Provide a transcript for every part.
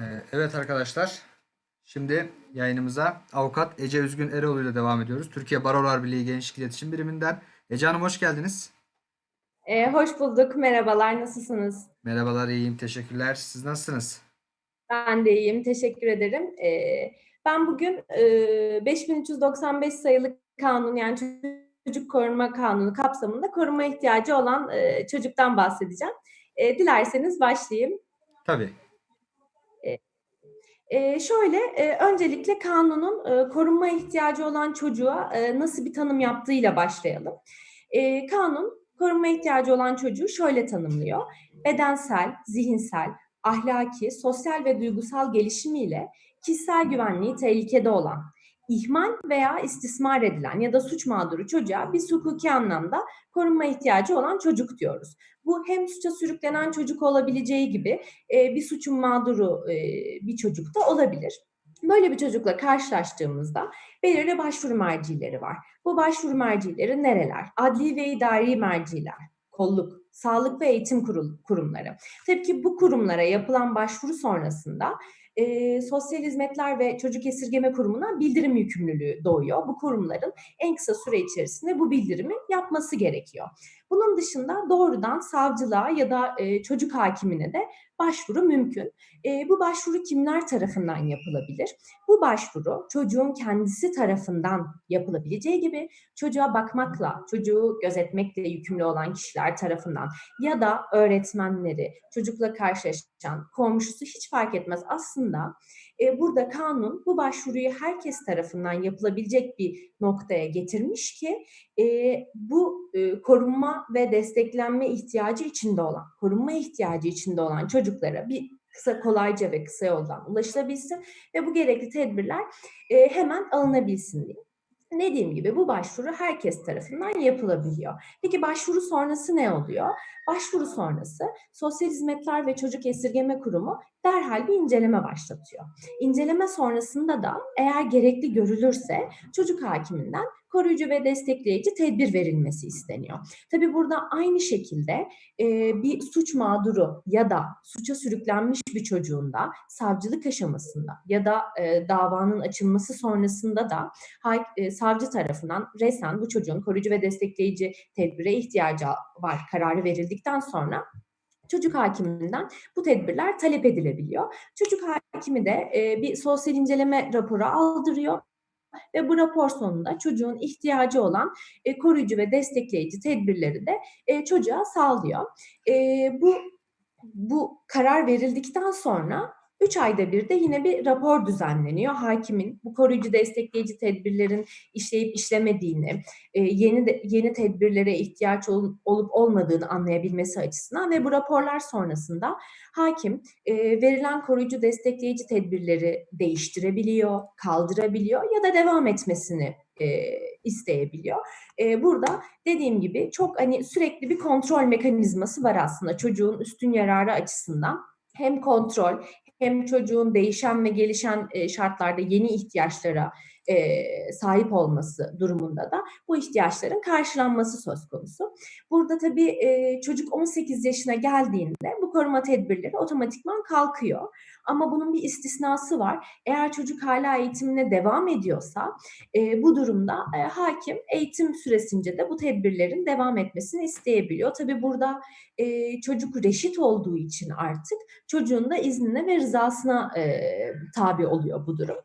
Ee, Evet arkadaşlar, şimdi yayınımıza avukat Ece Üzgün Eroğlu ile devam ediyoruz. Türkiye Barolar Birliği Gençlik İletişim Biriminden. Ece Hanım hoş geldiniz. Ee, hoş bulduk. Merhabalar. Nasılsınız? Merhabalar, iyiyim, teşekkürler. Siz nasılsınız? Ben de iyiyim. Teşekkür ederim. Ee, ben bugün e, 5395 sayılı kanun yani çocuk koruma kanunu kapsamında koruma ihtiyacı olan e, çocuktan bahsedeceğim. E, dilerseniz başlayayım. Tabii. E, şöyle, e, öncelikle kanunun e, korunma ihtiyacı olan çocuğa e, nasıl bir tanım yaptığıyla başlayalım. E, kanun korunma ihtiyacı olan çocuğu şöyle tanımlıyor. Bedensel, zihinsel, ahlaki, sosyal ve duygusal gelişimiyle kişisel güvenliği tehlikede olan, ihmal veya istismar edilen ya da suç mağduru çocuğa biz hukuki anlamda korunma ihtiyacı olan çocuk diyoruz. Bu hem suça sürüklenen çocuk olabileceği gibi e, bir suçun mağduru e, bir çocuk da olabilir. Böyle bir çocukla karşılaştığımızda belirli başvuru mercileri var. Bu başvuru mercileri nereler? Adli ve idari merciler, kolluk, sağlık ve eğitim kurumları. Tabii ki bu kurumlara yapılan başvuru sonrasında e, Sosyal Hizmetler ve Çocuk Esirgeme Kurumu'na bildirim yükümlülüğü doğuyor. Bu kurumların en kısa süre içerisinde bu bildirimi yapması gerekiyor. Bunun dışında doğrudan savcılığa ya da e, çocuk hakimine de başvuru mümkün. E, bu başvuru kimler tarafından yapılabilir? Bu başvuru çocuğun kendisi tarafından yapılabileceği gibi çocuğa bakmakla, çocuğu gözetmekle yükümlü olan kişiler tarafından ya da öğretmenleri, çocukla karşılaşan, komşusu hiç fark etmez. Aslında e, burada kanun bu başvuruyu herkes tarafından yapılabilecek bir noktaya getirmiş ki e, bu e, korunma ve desteklenme ihtiyacı içinde olan, korunma ihtiyacı içinde olan çocuklara bir kısa kolayca ve kısa yoldan ulaşılabilsin ve bu gerekli tedbirler e, hemen alınabilsin diye. Dediğim gibi bu başvuru herkes tarafından yapılabiliyor. Peki başvuru sonrası ne oluyor? Başvuru sonrası Sosyal Hizmetler ve Çocuk Esirgeme Kurumu derhal bir inceleme başlatıyor. İnceleme sonrasında da eğer gerekli görülürse çocuk hakiminden koruyucu ve destekleyici tedbir verilmesi isteniyor. Tabii burada aynı şekilde e, bir suç mağduru ya da suça sürüklenmiş bir çocuğun da savcılık aşamasında ya da e, davanın açılması sonrasında da e, savcı tarafından resen bu çocuğun koruyucu ve destekleyici tedbire ihtiyacı var kararı verildikten sonra çocuk hakiminden bu tedbirler talep edilebiliyor. Çocuk hakimi de e, bir sosyal inceleme raporu aldırıyor ve bu rapor sonunda çocuğun ihtiyacı olan e, koruyucu ve destekleyici tedbirleri de e, çocuğa sağlıyor. E, bu bu karar verildikten sonra 3 ayda bir de yine bir rapor düzenleniyor. Hakimin bu koruyucu destekleyici tedbirlerin işleyip işlemediğini, e, yeni de, yeni tedbirlere ihtiyaç ol, olup olmadığını anlayabilmesi açısından ve bu raporlar sonrasında hakim e, verilen koruyucu destekleyici tedbirleri değiştirebiliyor, kaldırabiliyor ya da devam etmesini e, isteyebiliyor. Burada dediğim gibi çok hani sürekli bir kontrol mekanizması var aslında çocuğun üstün yararı açısından. Hem kontrol hem çocuğun değişen ve gelişen e, şartlarda yeni ihtiyaçlara e, sahip olması durumunda da bu ihtiyaçların karşılanması söz konusu. Burada tabii e, çocuk 18 yaşına geldiğinde bu koruma tedbirleri otomatikman kalkıyor. Ama bunun bir istisnası var. Eğer çocuk hala eğitimine devam ediyorsa e, bu durumda e, hakim eğitim süresince de bu tedbirlerin devam etmesini isteyebiliyor. Tabii burada e, çocuk reşit olduğu için artık çocuğun da iznine ve rızasına e, tabi oluyor bu durum.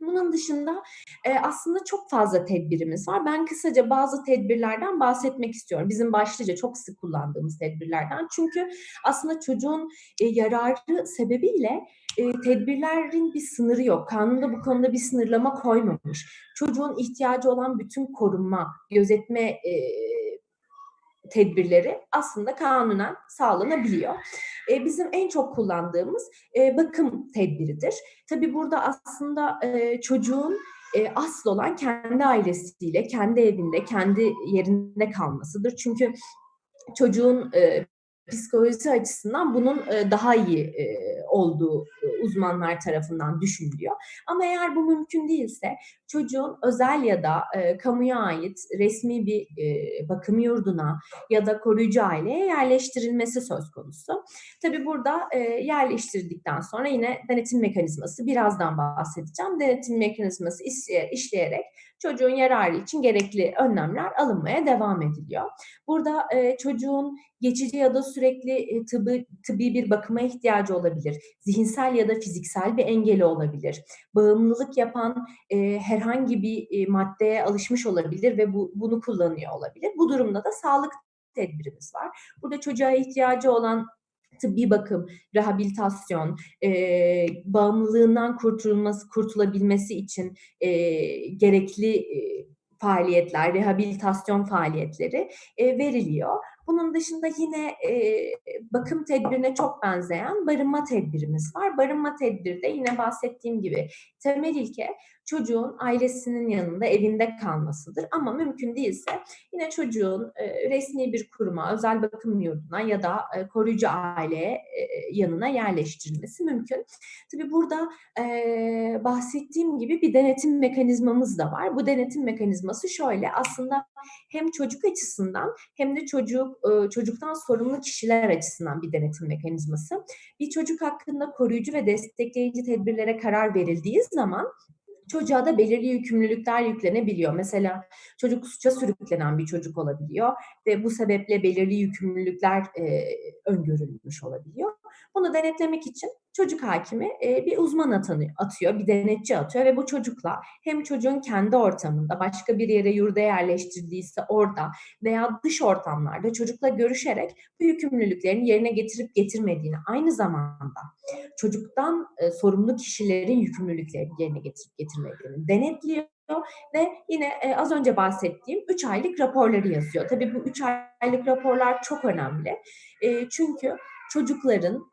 Bunun dışında e, aslında çok fazla tedbirimiz var. Ben kısaca bazı tedbirlerden bahsetmek istiyorum. Bizim başlıca çok sık kullandığımız tedbirlerden. Çünkü aslında çocuğun e, yararı sebebiyle e, tedbirlerin bir sınırı yok. Kanunda bu konuda bir sınırlama koymamış. Çocuğun ihtiyacı olan bütün korunma, gözetme e, tedbirleri aslında kanunen sağlanabiliyor. E, bizim en çok kullandığımız e, bakım tedbiridir. Tabii burada aslında e, çocuğun e, asıl olan kendi ailesiyle, kendi evinde, kendi yerinde kalmasıdır. Çünkü çocuğun e, psikolojisi açısından bunun e, daha iyi e, olduğu e, uzmanlar tarafından düşünülüyor. Ama eğer bu mümkün değilse çocuğun özel ya da kamuya ait resmi bir bakım yurduna ya da koruyucu aileye yerleştirilmesi söz konusu. Tabii burada yerleştirdikten sonra yine denetim mekanizması birazdan bahsedeceğim. Denetim mekanizması işleye- işleyerek çocuğun yararı için gerekli önlemler alınmaya devam ediliyor. Burada e, çocuğun geçici ya da sürekli e, tıbbi, tıbbi bir bakıma ihtiyacı olabilir. Zihinsel ya da fiziksel bir engeli olabilir. Bağımlılık yapan e, herhangi bir e, maddeye alışmış olabilir ve bu, bunu kullanıyor olabilir. Bu durumda da sağlık tedbirimiz var. Burada çocuğa ihtiyacı olan tıbbi bakım, rehabilitasyon, e, bağımlılığından kurtulması, kurtulabilmesi için e, gerekli e, faaliyetler, rehabilitasyon faaliyetleri e, veriliyor. Bunun dışında yine e, bakım tedbirine çok benzeyen barınma tedbirimiz var. Barınma tedbiri de yine bahsettiğim gibi temel ilke çocuğun ailesinin yanında evinde kalmasıdır. Ama mümkün değilse yine çocuğun e, resmi bir kuruma, özel bakım yurduna ya da e, koruyucu aileye e, yanına yerleştirilmesi mümkün. Tabii burada e, bahsettiğim gibi bir denetim mekanizmamız da var. Bu denetim mekanizması şöyle aslında hem çocuk açısından hem de çocuk e, çocuktan sorumlu kişiler açısından bir denetim mekanizması. Bir çocuk hakkında koruyucu ve destekleyici tedbirlere karar verildiği zaman çocuğa da belirli yükümlülükler yüklenebiliyor. Mesela çocuk suça sürüklenen bir çocuk olabiliyor ve bu sebeple belirli yükümlülükler e, öngörülmüş olabiliyor. Bunu denetlemek için çocuk hakimi e, bir uzman atanıyor, atıyor, bir denetçi atıyor ve bu çocukla hem çocuğun kendi ortamında başka bir yere yurda yerleştirdiyse orada veya dış ortamlarda çocukla görüşerek bu yükümlülüklerini yerine getirip getirmediğini aynı zamanda çocuktan e, sorumlu kişilerin yükümlülüklerini yerine getirip getirmediğini denetliyor ve yine e, az önce bahsettiğim 3 aylık raporları yazıyor. Tabii bu 3 aylık raporlar çok önemli. E, çünkü çocukların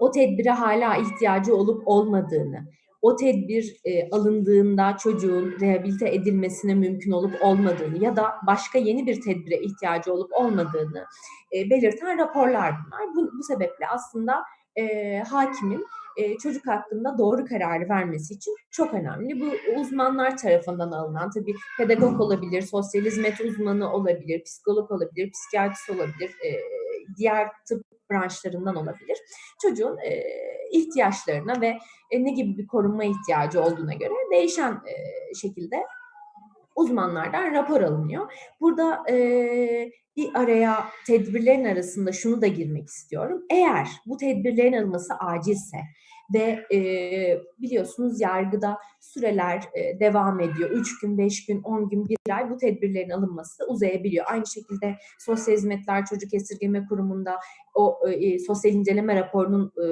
o tedbire hala ihtiyacı olup olmadığını, o tedbir e, alındığında çocuğun rehabilite edilmesine mümkün olup olmadığını ya da başka yeni bir tedbire ihtiyacı olup olmadığını e, belirten raporlar bunlar. Bu, bu sebeple aslında e, hakimin e, çocuk hakkında doğru kararı vermesi için çok önemli. Bu uzmanlar tarafından alınan tabii pedagog olabilir, sosyal hizmet uzmanı olabilir, psikolog olabilir, psikiyatrist olabilir, e, diğer tıp branşlarından olabilir. Çocuğun e, ihtiyaçlarına ve e, ne gibi bir korunma ihtiyacı olduğuna göre değişen e, şekilde uzmanlardan rapor alınıyor. Burada e, bir araya tedbirlerin arasında şunu da girmek istiyorum. Eğer bu tedbirlerin alınması acilse ve e, biliyorsunuz yargıda süreler e, devam ediyor. 3 gün, 5 gün, 10 gün, 1 ay bu tedbirlerin alınması uzayabiliyor. Aynı şekilde Sosyal Hizmetler Çocuk Esirgeme Kurumu'nda o e, sosyal inceleme raporunun e,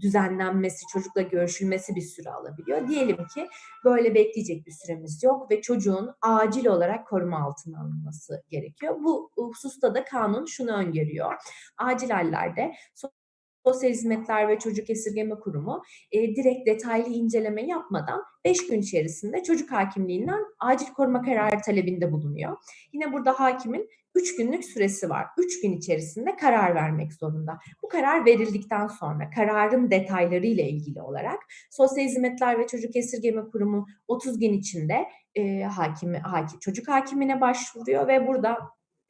düzenlenmesi, çocukla görüşülmesi bir süre alabiliyor. Diyelim ki böyle bekleyecek bir süremiz yok ve çocuğun acil olarak koruma altına alınması gerekiyor. Bu hususta da kanun şunu öngörüyor. Acil hallerde Sosyal Hizmetler ve Çocuk Esirgeme Kurumu e, direkt detaylı inceleme yapmadan 5 gün içerisinde çocuk hakimliğinden acil koruma kararı talebinde bulunuyor. Yine burada hakimin 3 günlük süresi var. 3 gün içerisinde karar vermek zorunda. Bu karar verildikten sonra kararın detayları ile ilgili olarak Sosyal Hizmetler ve Çocuk Esirgeme Kurumu 30 gün içinde e, hakimi, hakim, çocuk hakimine başvuruyor ve burada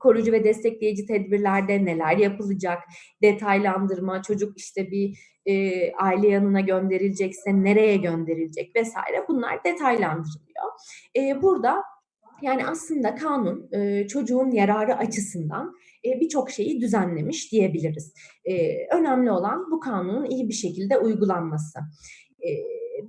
koruyucu ve destekleyici tedbirlerde neler yapılacak, detaylandırma, çocuk işte bir e, aile yanına gönderilecekse nereye gönderilecek vesaire bunlar detaylandırılıyor. E, burada yani aslında kanun e, çocuğun yararı açısından e, birçok şeyi düzenlemiş diyebiliriz. E, önemli olan bu kanunun iyi bir şekilde uygulanması. E,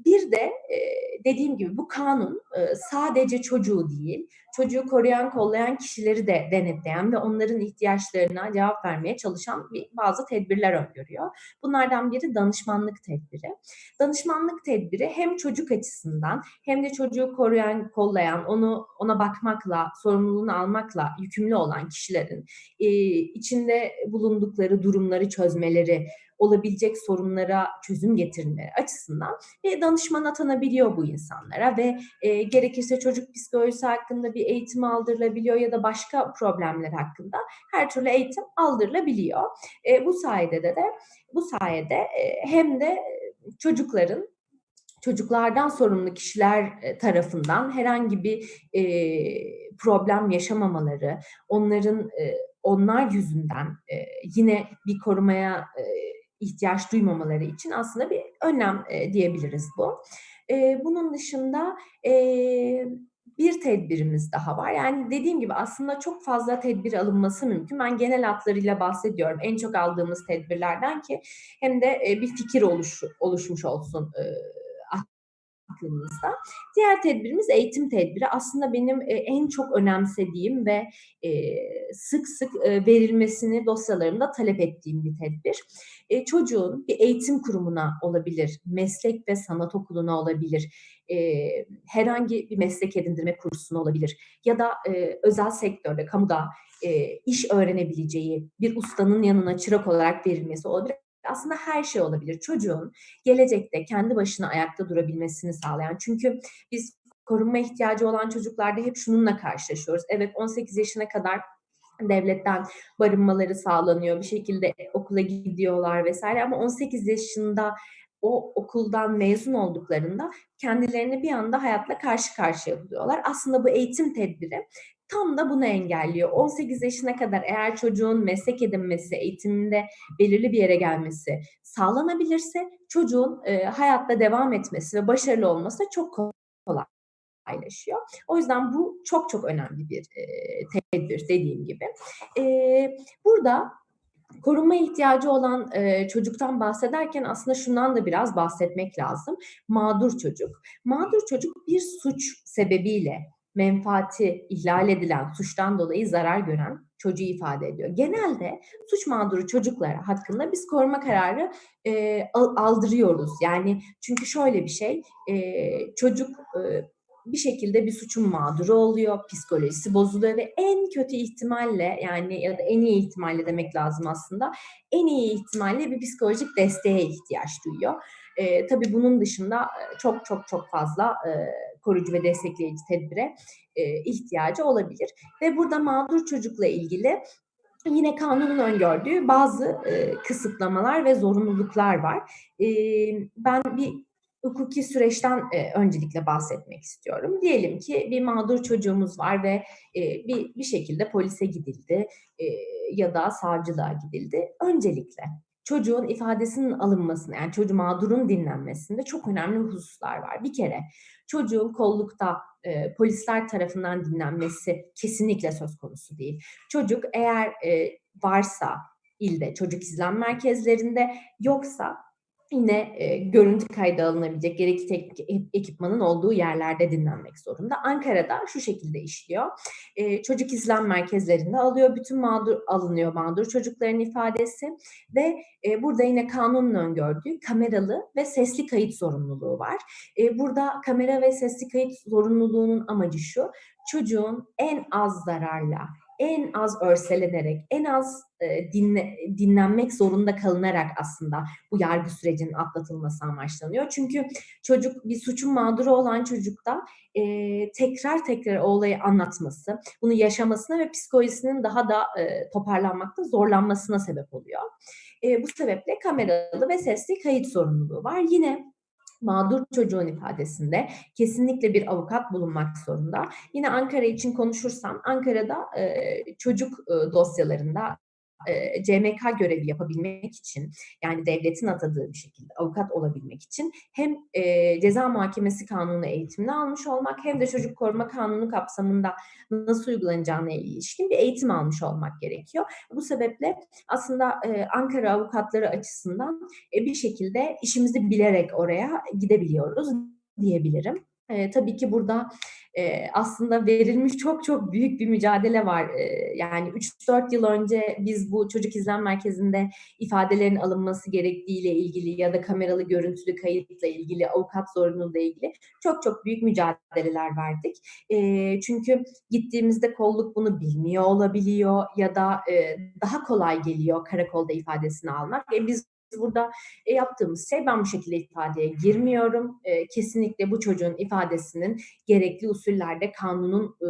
bir de e, dediğim gibi bu kanun e, sadece çocuğu değil, çocuğu koruyan, kollayan kişileri de denetleyen ve onların ihtiyaçlarına cevap vermeye çalışan bazı tedbirler öngörüyor. Bunlardan biri danışmanlık tedbiri. Danışmanlık tedbiri hem çocuk açısından hem de çocuğu koruyan, kollayan, onu ona bakmakla, sorumluluğunu almakla yükümlü olan kişilerin e, içinde bulundukları durumları çözmeleri, olabilecek sorunlara çözüm getirmeleri açısından bir danışman atanabiliyor bu insanlara ve e, gerekirse çocuk psikolojisi hakkında bir eğitim aldırılabiliyor ya da başka problemler hakkında her türlü eğitim aldırılabiliyor. E, bu sayede de, de bu sayede e, hem de çocukların çocuklardan sorumlu kişiler e, tarafından herhangi bir e, problem yaşamamaları, onların e, onlar yüzünden e, yine bir korumaya e, ihtiyaç duymamaları için aslında bir önlem e, diyebiliriz bu. E, bunun dışında e, bir tedbirimiz daha var. Yani dediğim gibi aslında çok fazla tedbir alınması mümkün. Ben genel hatlarıyla bahsediyorum. En çok aldığımız tedbirlerden ki hem de e, bir fikir oluş, oluşmuş olsun e, aklımızda. Diğer tedbirimiz eğitim tedbiri. Aslında benim e, en çok önemsediğim ve e, sık sık e, verilmesini dosyalarımda talep ettiğim bir tedbir. Çocuğun bir eğitim kurumuna olabilir, meslek ve sanat okuluna olabilir, herhangi bir meslek edindirme kursuna olabilir ya da özel sektörde, kamuda iş öğrenebileceği bir ustanın yanına çırak olarak verilmesi olabilir aslında her şey olabilir. Çocuğun gelecekte kendi başına ayakta durabilmesini sağlayan. Çünkü biz korunma ihtiyacı olan çocuklarda hep şununla karşılaşıyoruz. Evet 18 yaşına kadar devletten barınmaları sağlanıyor. Bir şekilde okula gidiyorlar vesaire ama 18 yaşında o okuldan mezun olduklarında kendilerini bir anda hayatla karşı karşıya buluyorlar. Aslında bu eğitim tedbiri tam da bunu engelliyor. 18 yaşına kadar eğer çocuğun meslek edinmesi, eğitiminde belirli bir yere gelmesi sağlanabilirse çocuğun e, hayatta devam etmesi ve başarılı olması çok kolay paylaşıyor. O yüzden bu çok çok önemli bir e, tedbir dediğim gibi. E, burada korunma ihtiyacı olan e, çocuktan bahsederken aslında şundan da biraz bahsetmek lazım. Mağdur çocuk. Mağdur çocuk bir suç sebebiyle menfaati ihlal edilen, suçtan dolayı zarar gören çocuğu ifade ediyor. Genelde suç mağduru çocuklara hakkında biz koruma kararı e, aldırıyoruz. Yani çünkü şöyle bir şey, e, çocuk e, bir şekilde bir suçun mağduru oluyor, psikolojisi bozuluyor ve en kötü ihtimalle yani ya da en iyi ihtimalle demek lazım aslında en iyi ihtimalle bir psikolojik desteğe ihtiyaç duyuyor. E, tabii bunun dışında çok çok çok fazla e, koruyucu ve destekleyici tedbire e, ihtiyacı olabilir. Ve burada mağdur çocukla ilgili yine kanunun öngördüğü bazı e, kısıtlamalar ve zorunluluklar var. E, ben bir hukuki süreçten e, öncelikle bahsetmek istiyorum. Diyelim ki bir mağdur çocuğumuz var ve e, bir bir şekilde polise gidildi e, ya da savcılığa gidildi. Öncelikle çocuğun ifadesinin alınmasında yani çocuğu mağdurun dinlenmesinde çok önemli hususlar var. Bir kere çocuğun kollukta e, polisler tarafından dinlenmesi kesinlikle söz konusu değil. Çocuk eğer e, varsa ilde çocuk izlem merkezlerinde yoksa yine e, görüntü kaydı alınabilecek gerekli teknik e, ekipmanın olduğu yerlerde dinlenmek zorunda. Ankara'da şu şekilde işliyor. E, çocuk izlem merkezlerinde alıyor. Bütün mağdur alınıyor mağdur çocukların ifadesi ve e, burada yine kanunun öngördüğü kameralı ve sesli kayıt zorunluluğu var. E, burada kamera ve sesli kayıt zorunluluğunun amacı şu. Çocuğun en az zararla en az örselenerek, en az e, dinle, dinlenmek zorunda kalınarak aslında bu yargı sürecinin atlatılması amaçlanıyor. Çünkü çocuk bir suçun mağduru olan çocukta e, tekrar tekrar o olayı anlatması, bunu yaşamasına ve psikolojisinin daha da e, toparlanmakta zorlanmasına sebep oluyor. E, bu sebeple kameralı ve sesli kayıt sorumluluğu var. Yine mağdur çocuğun ifadesinde kesinlikle bir avukat bulunmak zorunda. Yine Ankara için konuşursam Ankara'da e, çocuk e, dosyalarında e, CMK görevi yapabilmek için yani devletin atadığı bir şekilde avukat olabilmek için hem e, ceza muhakemesi kanunu eğitimini almış olmak hem de çocuk koruma kanunu kapsamında nasıl uygulanacağına ilişkin bir eğitim almış olmak gerekiyor. Bu sebeple aslında e, Ankara avukatları açısından e, bir şekilde işimizi bilerek oraya gidebiliyoruz diyebilirim. E, tabii ki burada e, aslında verilmiş çok çok büyük bir mücadele var. E, yani 3-4 yıl önce biz bu çocuk izlem merkezinde ifadelerin alınması gerektiğiyle ilgili ya da kameralı görüntülü kayıtla ilgili, avukat zorunluluğuyla ilgili çok çok büyük mücadeleler verdik. E, çünkü gittiğimizde kolluk bunu bilmiyor olabiliyor ya da e, daha kolay geliyor karakolda ifadesini almak. E, biz burada e, yaptığımız şey ben bu şekilde ifadeye girmiyorum. E, kesinlikle bu çocuğun ifadesinin gerekli usullerde kanunun e,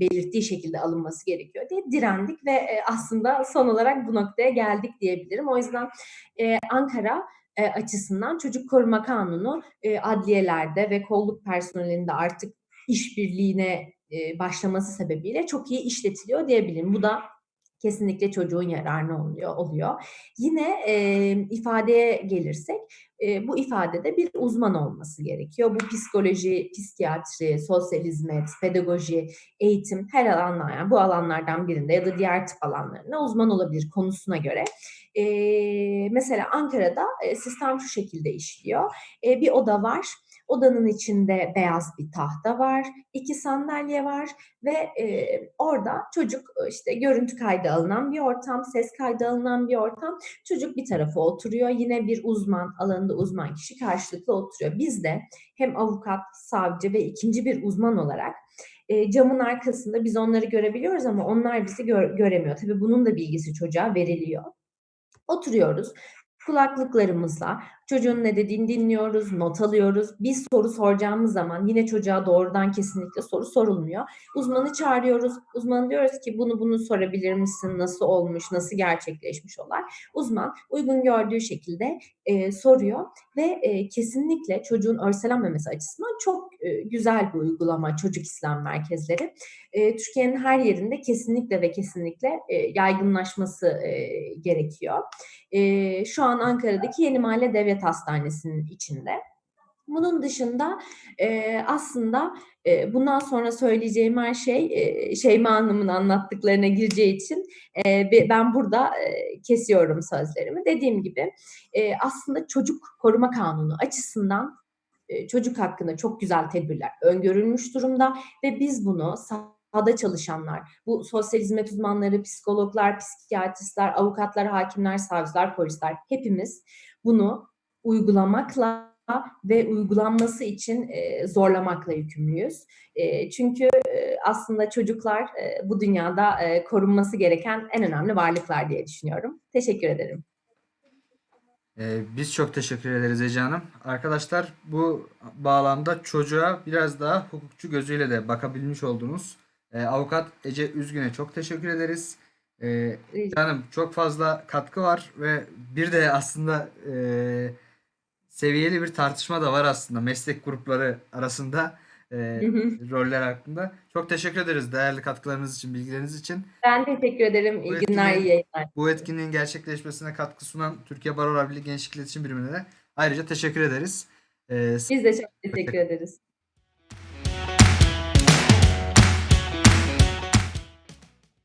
belirttiği şekilde alınması gerekiyor diye direndik ve e, aslında son olarak bu noktaya geldik diyebilirim. O yüzden e, Ankara e, açısından çocuk koruma kanunu e, adliyelerde ve kolluk personelinde artık işbirliğine e, başlaması sebebiyle çok iyi işletiliyor diyebilirim. Bu da kesinlikle çocuğun yararına oluyor. oluyor. Yine e, ifadeye gelirsek e, bu ifadede bir uzman olması gerekiyor. Bu psikoloji, psikiyatri, sosyal hizmet, pedagoji, eğitim her alanlar yani bu alanlardan birinde ya da diğer tıp alanlarına uzman olabilir konusuna göre. E, mesela Ankara'da e, sistem şu şekilde işliyor. E, bir oda var. Odanın içinde beyaz bir tahta var, iki sandalye var ve e, orada çocuk işte görüntü kaydı alınan bir ortam, ses kaydı alınan bir ortam. Çocuk bir tarafa oturuyor. Yine bir uzman, alanında uzman kişi karşılıklı oturuyor. Biz de hem avukat, savcı ve ikinci bir uzman olarak e, camın arkasında biz onları görebiliyoruz ama onlar bizi gör- göremiyor. Tabii bunun da bilgisi çocuğa veriliyor. Oturuyoruz kulaklıklarımızla çocuğun ne dediğini dinliyoruz, not alıyoruz. Bir soru soracağımız zaman yine çocuğa doğrudan kesinlikle soru sorulmuyor. Uzmanı çağırıyoruz. Uzman diyoruz ki bunu bunu sorabilir misin? Nasıl olmuş? Nasıl gerçekleşmiş olay? Uzman uygun gördüğü şekilde e, soruyor ve e, kesinlikle çocuğun örselenmemesi açısından çok e, güzel bir uygulama çocuk İslam merkezleri. E, Türkiye'nin her yerinde kesinlikle ve kesinlikle e, yaygınlaşması e, gerekiyor. E, şu an Ankara'daki Yeni Mahalle Devlet Hastanesi'nin içinde. Bunun dışında e, aslında e, bundan sonra söyleyeceğim her şey e, Şeyma Hanım'ın anlattıklarına gireceği için e, be- ben burada e, kesiyorum sözlerimi. Dediğim gibi e, aslında çocuk koruma kanunu açısından e, çocuk hakkında çok güzel tedbirler öngörülmüş durumda ve biz bunu sahada çalışanlar, bu sosyal hizmet uzmanları, psikologlar, psikiyatristler, avukatlar, hakimler, savcılar, polisler hepimiz bunu uygulamakla ve uygulanması için e, zorlamakla yükümlüyüz. E, çünkü e, aslında çocuklar e, bu dünyada e, korunması gereken en önemli varlıklar diye düşünüyorum. Teşekkür ederim. Ee, biz çok teşekkür ederiz Ece Hanım. Arkadaşlar bu bağlamda çocuğa biraz daha hukukçu gözüyle de bakabilmiş oldunuz. Ee, avukat Ece Üzgün'e çok teşekkür ederiz. Ee, Ece Hanım çok fazla katkı var ve bir de aslında e, seviyeli bir tartışma da var aslında meslek grupları arasında e, roller hakkında. Çok teşekkür ederiz değerli katkılarınız için, bilgileriniz için. Ben teşekkür ederim. İyi günler, iyi yayınlar. Bu etkinliğin gerçekleşmesine katkı sunan Türkiye Barolar Birliği Gençlik İletişim Birimine de ayrıca teşekkür ederiz. Ee, Biz de çok teşekkür ederiz.